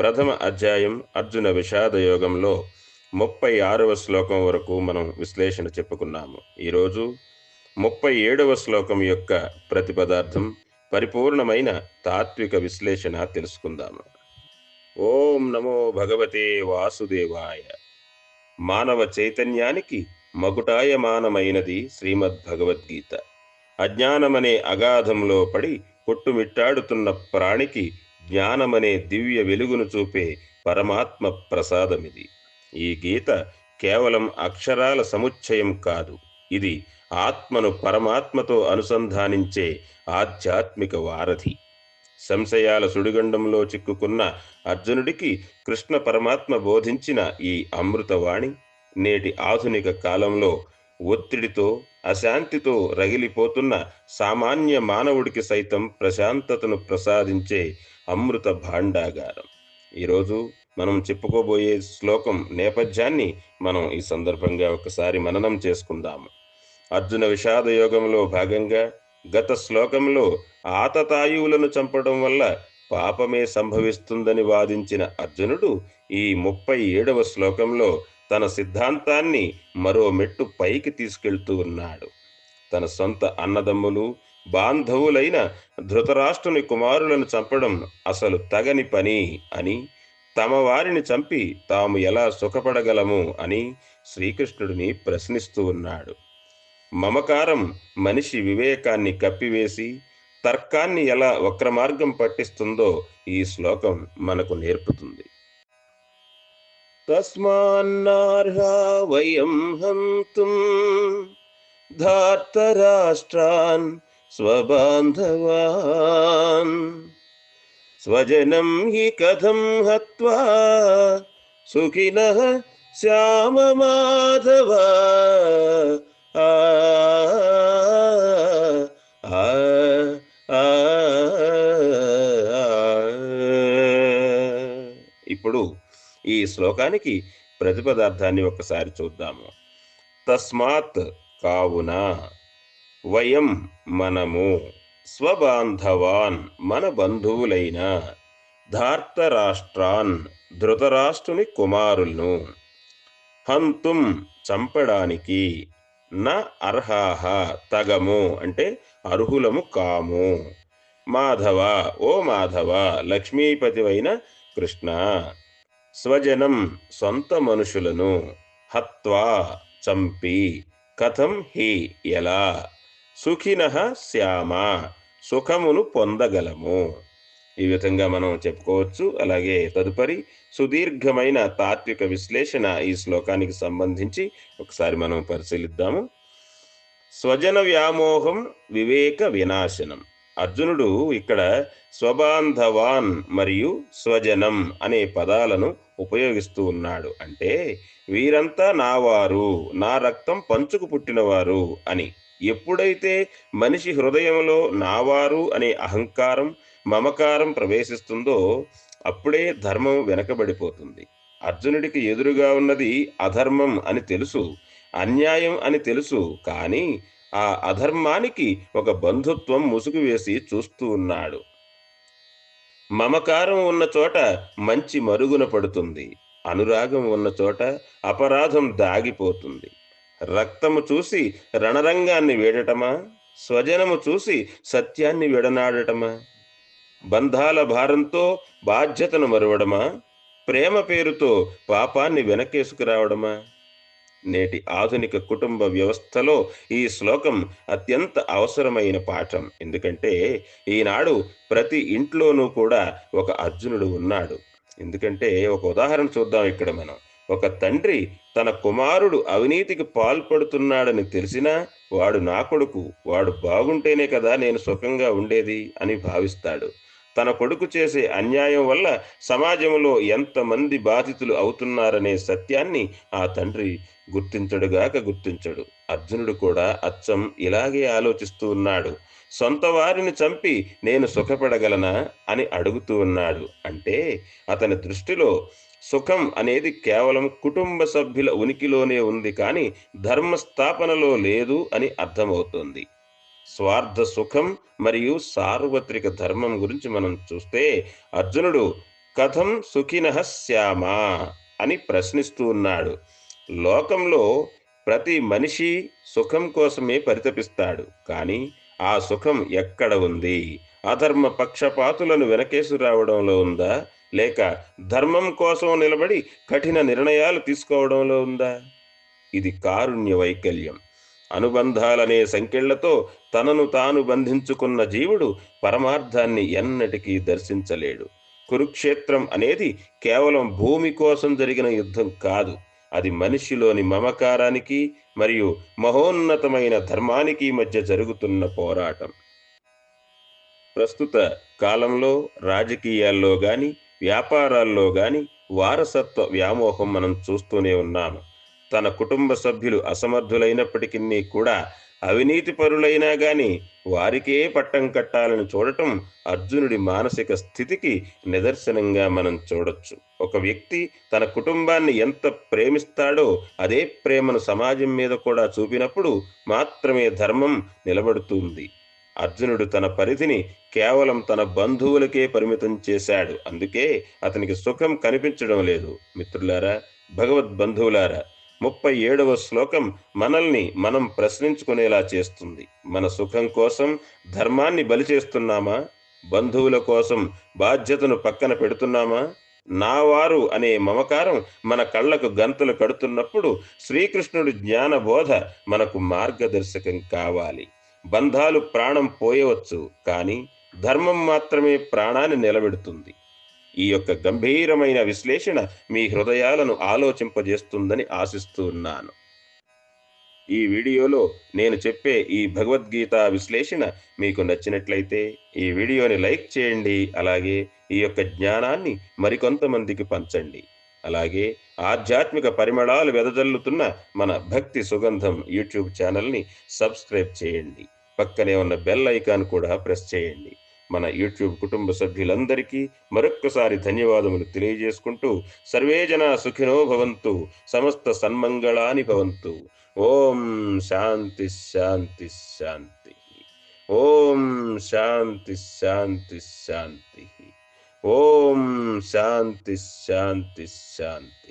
ప్రథమ అధ్యాయం అర్జున విషాద యోగంలో ముప్పై ఆరవ శ్లోకం వరకు మనం విశ్లేషణ చెప్పుకున్నాము. ఈరోజు ముప్పై ఏడవ శ్లోకం యొక్క ప్రతిపదార్థం పరిపూర్ణమైన తాత్విక విశ్లేషణ తెలుసుకుందాము. ఓం నమో భగవతే వాసుదేవాయ. మానవ చైతన్యానికి మగుటాయమానమైనది శ్రీమద్ భగవద్గీత అజ్ఞానమనే అగాధంలో పడి కొట్టుమిట్టాడుతున్న ప్రాణికి జ్ఞానమనే దివ్య వెలుగును చూపే పరమాత్మ ప్రసాదమిది. ఈ గీత కేవలం అక్షరాల సముచ్చయం కాదు. ఇది ఆత్మను పరమాత్మతో అనుసంధానించే ఆధ్యాత్మిక వారధి. సంశయాల సుడిగండంలో చిక్కుకున్న అర్జునుడికి కృష్ణ పరమాత్మ బోధించిన ఈ అమృతవాణి నేటి ఆధునిక కాలంలో ఒత్తిడితో అశాంతితో రగిలిపోతున్న సామాన్య మానవుడికి సైతం ప్రశాంతతను ప్రసాదించే అమృత భాండాగారం. ఈరోజు మనం చెప్పుకోబోయే శ్లోకం నేపథ్యాన్ని మనం ఈ సందర్భంగా ఒకసారి మననం చేసుకుందాము అర్జున విషాద యోగంలో భాగంగా గత శ్లోకంలో ఆతతాయువులను చంపడం వల్ల పాపమే సంభవిస్తుందని వాదించిన అర్జునుడు ఈ ముప్పై ఏడవ శ్లోకంలో తన సిద్ధాంతాన్ని మరో మెట్టు పైకి తీసుకెళ్తూ ఉన్నాడు. తన సొంత అన్నదమ్ములు బాంధవులైన ధృతరాష్ట్రుని కుమారులను చంపడం అసలు తగని పని అని తమ వారిని చంపి తాము ఎలా సుఖపడగలము అని శ్రీకృష్ణుడిని ప్రశ్నిస్తూ ఉన్నాడు. మమకారం మనిషి వివేకాన్ని కప్పివేసి తర్కాన్ని ఎలా వక్రమార్గం పట్టిస్తుందో ఈ శ్లోకం మనకు నేర్పుతుంది. తస్మాన్నార్హా వయం హంతుం ధార్తరాష్ట్రాన్ స్వబాంధవాన్. స్వజనం హి కథం హత్వా సుఖిన శ్యామ మాధవ. ఆ ఆ ఆ ఇప్పుడు ఈ శ్లోకానికి ప్రతిపదార్థాన్ని ఒకసారి చూద్దాము. తస్మాత్ కావున. వయం మనము స్వబాంధవాన్ మన బంధువులైన ధార్తరాష్ట్రాన్ ధృతరాష్ట్రుని కుమారులను. హంతుం చంపడానికి నా అర్హాహ తగము అంటే అర్హులము కాము. మాధవ ఓ మాధవ లక్ష్మీపతివైన కృష్ణ. స్వజనం సొంత మనుషులను హత్వా చంపి కథం హి ఎలా సుఖిన శ్యామ. సుఖమును పొందగలము. ఈ విధంగా మనం చెప్పుకోవచ్చు. అలాగే తదుపరి సుదీర్ఘమైన తాత్విక విశ్లేషణ ఈ శ్లోకానికి సంబంధించి ఒకసారి మనం పరిశీలిద్దాము. స్వజన వ్యామోహం వివేక వినాశనం. అర్జునుడు ఇక్కడ స్వబాంధవాన్ మరియు స్వజనం అనే పదాలను ఉపయోగిస్తూ ఉన్నాడు. అంటే వీరంతా నావారు నా రక్తం పంచుకు పుట్టినవారు అని. ఎప్పుడైతే మనిషి హృదయంలో నావారు అనే అహంకారం మమకారం ప్రవేశిస్తుందో అప్పుడే ధర్మం వెనకబడిపోతుంది. అర్జునుడికి ఎదురుగా ఉన్నది అధర్మం అని తెలుసు అన్యాయం అని తెలుసు కానీ ఆ అధర్మానికి ఒక బంధుత్వం ముసుగు వేసి చూస్తూ ఉన్నాడు. మమకారం ఉన్న చోట మంచి మరుగున పడుతుంది అనురాగం ఉన్న చోట అపరాధం దాగిపోతుంది. రక్తము చూసి రణరంగాన్ని వేడటమా? స్వజనము చూసి సత్యాన్ని విడనాడటమా? బంధాల భారంతో బాధ్యతను మరువడమా? ప్రేమ పేరుతో పాపాన్ని వెనకేసుకురావడమా నేటి ఆధునిక కుటుంబ వ్యవస్థలో ఈ శ్లోకం అత్యంత అవసరమైన పాఠం. ఎందుకంటే ఈనాడు ప్రతి ఇంట్లోనూ కూడా ఒక అర్జునుడు ఉన్నాడు. ఎందుకంటే ఒక ఉదాహరణ చూద్దాం ఇక్కడ మనం. ఒక తండ్రి తన కుమారుడు అవినీతికి పాల్పడుతున్నాడని తెలిసినా వాడు నా కొడుకు వాడు బాగుంటేనే కదా నేను సుఖంగా ఉండేది అని భావిస్తాడు. తన కొడుకు చేసే అన్యాయం వల్ల సమాజంలో ఎంతమంది బాధితులు అవుతున్నారనే సత్యాన్ని ఆ తండ్రి గుర్తించడుగాక గుర్తించడు. అర్జునుడు కూడా అచ్చం ఇలాగే ఆలోచిస్తూ ఉన్నాడు. సొంత వారిని చంపి నేను సుఖపడగలనా అని అడుగుతూ ఉన్నాడు. అంటే అతని దృష్టిలో సుఖం అనేది కేవలం కుటుంబ సభ్యుల ఉనికిలోనే ఉంది కానీ ధర్మస్థాపనలో లేదు అని అర్థమవుతుంది. స్వార్థ సుఖం మరియు సార్వత్రిక ధర్మం గురించి మనం చూస్తే అర్జునుడు కథం సుఖిన శ్యామా అని ప్రశ్నిస్తూ ఉన్నాడు. లోకంలో ప్రతి మనిషి సుఖం కోసమే పరితపిస్తాడు కానీ ఆ సుఖం ఎక్కడ ఉంది? అధర్మ పక్షపాతులను వెనకేసు రావడంలో ఉందా? లేక ధర్మం కోసం నిలబడి కఠిన నిర్ణయాలు తీసుకోవడంలో ఉందా? ఇది కారుణ్య వైకల్యం. అనుబంధాలనే సంఖ్యళ్ళతో తనను తాను బంధించుకున్న జీవుడు పరమార్థాన్ని ఎన్నటికీ దర్శించలేడు. కురుక్షేత్రం అనేది కేవలం భూమి కోసం జరిగిన యుద్ధం కాదు. అది మనిషిలోని మమకారానికి మరియు మహోన్నతమైన ధర్మానికి మధ్య జరుగుతున్న పోరాటం. ప్రస్తుత కాలంలో రాజకీయాల్లో కానీ వ్యాపారాల్లో గాని వారసత్వ వ్యామోహం మనం చూస్తూనే ఉన్నాము. తన కుటుంబ సభ్యులు అసమర్థులైనప్పటికీ కూడా అవినీతి పరులైనా గాని వారికే పట్టం కట్టాలని చూడటం అర్జునుడి మానసిక స్థితికి నిదర్శనంగా మనం చూడొచ్చు. ఒక వ్యక్తి తన కుటుంబాన్ని ఎంత ప్రేమిస్తాడో అదే ప్రేమను సమాజం మీద కూడా చూపినప్పుడు మాత్రమే ధర్మం నిలబడుతుంది. అర్జునుడు తన పరిధిని కేవలం తన బంధువులకే పరిమితం చేశాడు. అందుకే అతనికి సుఖం కనిపించడం లేదు. మిత్రులారా భగవద్ బంధువులారా ముప్పై ఏడవ శ్లోకం మనల్ని మనం ప్రశ్నించుకునేలా చేస్తుంది. మన సుఖం కోసం ధర్మాన్ని బలి చేస్తున్నామా? బంధువుల కోసం బాధ్యతను పక్కన పెడుతున్నామా? నా వారు అనే మమకారం మన కళ్ళకు గంతులు కడుతున్నప్పుడు శ్రీకృష్ణుడి జ్ఞానబోధ మనకు మార్గదర్శకం కావాలి. బంధాలు ప్రాణం పోయవచ్చు కానీ ధర్మం మాత్రమే ప్రాణాన్ని నిలబెడుతుంది. ఈ యొక్క గంభీరమైన విశ్లేషణ మీ హృదయాలను ఆలోచింపజేస్తుందని ఆశిస్తూ ఉన్నాను ఈ వీడియోలో నేను చెప్పే ఈ భగవద్గీత విశ్లేషణ మీకు నచ్చినట్లయితే ఈ వీడియోని లైక్ చేయండి అలాగే ఈ యొక్క జ్ఞానాన్ని మరికొంతమందికి పంచండి. అలాగే ఆధ్యాత్మిక పరిమళాలు వెదజల్లుతున్న మన భక్తి సుగంధం యూట్యూబ్ ఛానల్ని సబ్స్క్రైబ్ చేయండి. పక్కనే ఉన్న బెల్ ఐకాన్ కూడా ప్రెస్ చేయండి. మన యూట్యూబ్ కుటుంబ సభ్యులందరికీ మరొక్కసారి ధన్యవాదములు తెలియజేసుకుంటూ సర్వేజన సుఖినో భవంతు సమస్త సన్మంగళాని భవంతు. ఓం శాంతి శాంతి శాంతి. ఓం శాంతి శాంతి శాంతి. ఓం శాంతి శాంతి శాంతి.